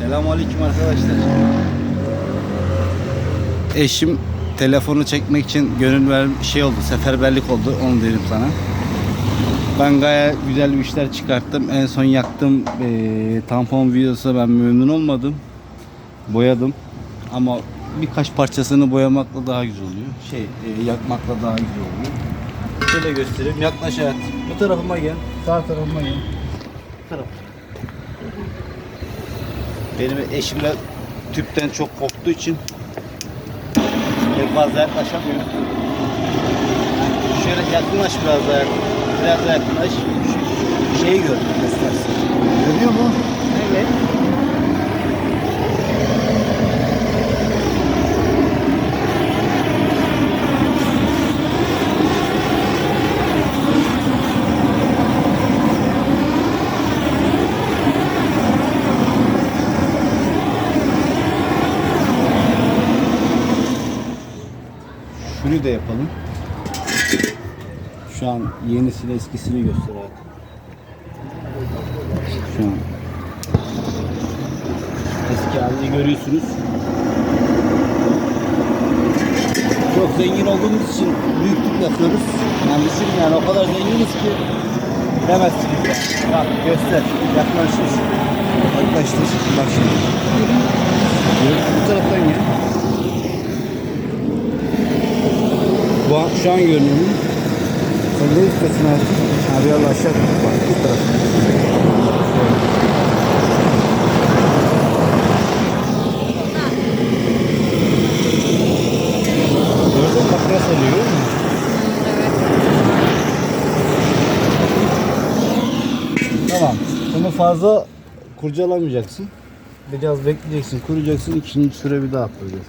Selamünaleyküm arkadaşlar. Eşim telefonu çekmek için gönül ver şey oldu, seferberlik oldu. Onu dedim sana. Ben gayet güzel bir işler çıkarttım. En son yaktım eee, tampon videosu ben memnun olmadım. Boyadım. Ama birkaç parçasını boyamakla daha güzel oluyor. Şey, eee, yakmakla daha güzel oluyor. Şöyle göstereyim. Yaklaş hayat. Bu tarafıma gel. Sağ tarafıma gel. Bu taraf. Benim eşimle tüpten çok korktuğu için fazla yaklaşamıyor. Şöyle yakınlaş biraz daha. Biraz daha yakınlaş. Şu şeyi gör. Göstersin. Görüyor mu? Şunu da yapalım. Şu an yenisini eskisini göster. Şu an eski halini görüyorsunuz. Çok zengin olduğumuz için büyüklük yapıyoruz. Yani düşün yani o kadar zenginiz ki demezsiniz ya. Bak göster. Yaklaştır. Yaklaştır. Bak şimdi. Bu taraftan gel. Bu an, şu an görünüyor mu? Sen ne istiyorsun abi? Abi Allah aşağı bak bu taraftan. Gördün mü? Bak? Tamam. Bunu fazla kurcalamayacaksın. Biraz bekleyeceksin, kuracaksın. ikinci süre bir daha koyacağız.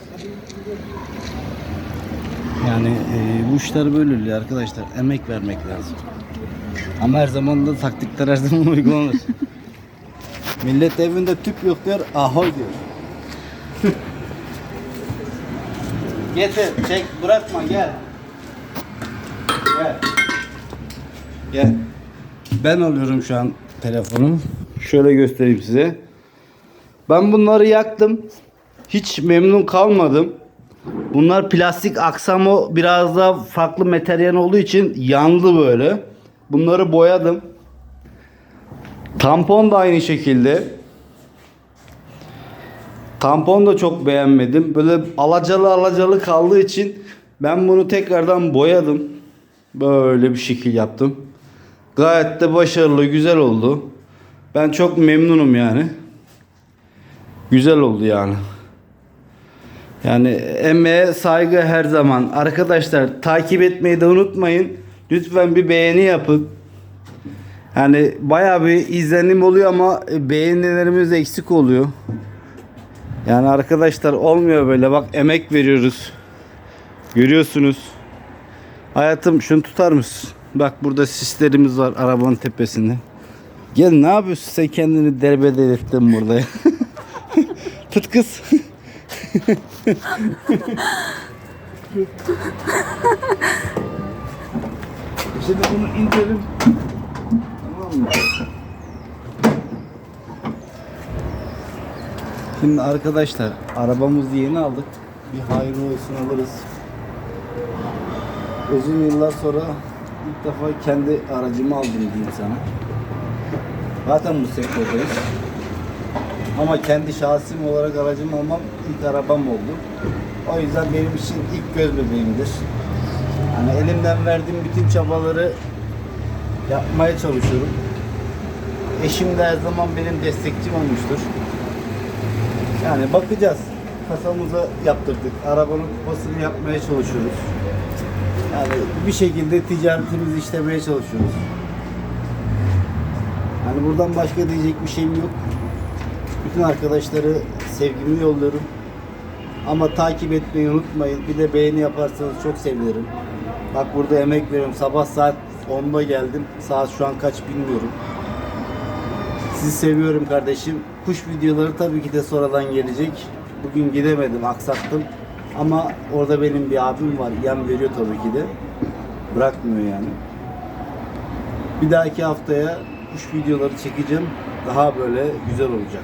Yani e, bu işler böyle oluyor arkadaşlar. Emek vermek lazım. Ama her zaman da taktikler her zaman uygulanır. Millet evinde tüp yok diyor, ahoy diyor. Getir, çek, bırakma, gel. Gel. Gel. Ben alıyorum şu an telefonu. Şöyle göstereyim size. Ben bunları yaktım. Hiç memnun kalmadım. Bunlar plastik aksamo biraz daha farklı materyal olduğu için yandı böyle. Bunları boyadım. Tampon da aynı şekilde. Tampon da çok beğenmedim. Böyle alacalı alacalı kaldığı için ben bunu tekrardan boyadım. Böyle bir şekil yaptım. Gayet de başarılı, güzel oldu. Ben çok memnunum yani. Güzel oldu yani. Yani emeğe saygı her zaman. Arkadaşlar takip etmeyi de unutmayın. Lütfen bir beğeni yapın. Yani bayağı bir izlenim oluyor ama beğenilerimiz eksik oluyor. Yani arkadaşlar olmuyor böyle. Bak emek veriyoruz. Görüyorsunuz. Hayatım şunu tutar mısın? Bak burada sislerimiz var arabanın tepesinde. Gel ne yapıyorsun sen kendini derbeder ettin burada. Tut kız. Şimdi bunu indirelim. Tamam mı? Şimdi arkadaşlar arabamızı yeni aldık. Bir hayırlı olsun alırız. Uzun yıllar sonra ilk defa kendi aracımı aldım diyeyim sana. Zaten bu sektördeyiz. Ama kendi şahsım olarak aracımı almam ilk arabam oldu. O yüzden benim için ilk göz bebeğimdir. Yani elimden verdiğim bütün çabaları yapmaya çalışıyorum. Eşim de her zaman benim destekçim olmuştur. Yani bakacağız. Kasamıza yaptırdık. Arabanın kupasını yapmaya çalışıyoruz. Yani bir şekilde ticaretimizi işlemeye çalışıyoruz. Yani buradan başka diyecek bir şeyim yok. Bütün arkadaşları sevgimi yolluyorum. Ama takip etmeyi unutmayın. Bir de beğeni yaparsanız çok sevinirim. Bak burada emek veriyorum. Sabah saat 10'da geldim. Saat şu an kaç bilmiyorum. Sizi seviyorum kardeşim. Kuş videoları tabii ki de sonradan gelecek. Bugün gidemedim, aksattım. Ama orada benim bir abim var. Yem veriyor tabii ki de. Bırakmıyor yani. Bir dahaki haftaya kuş videoları çekeceğim. Daha böyle güzel olacak.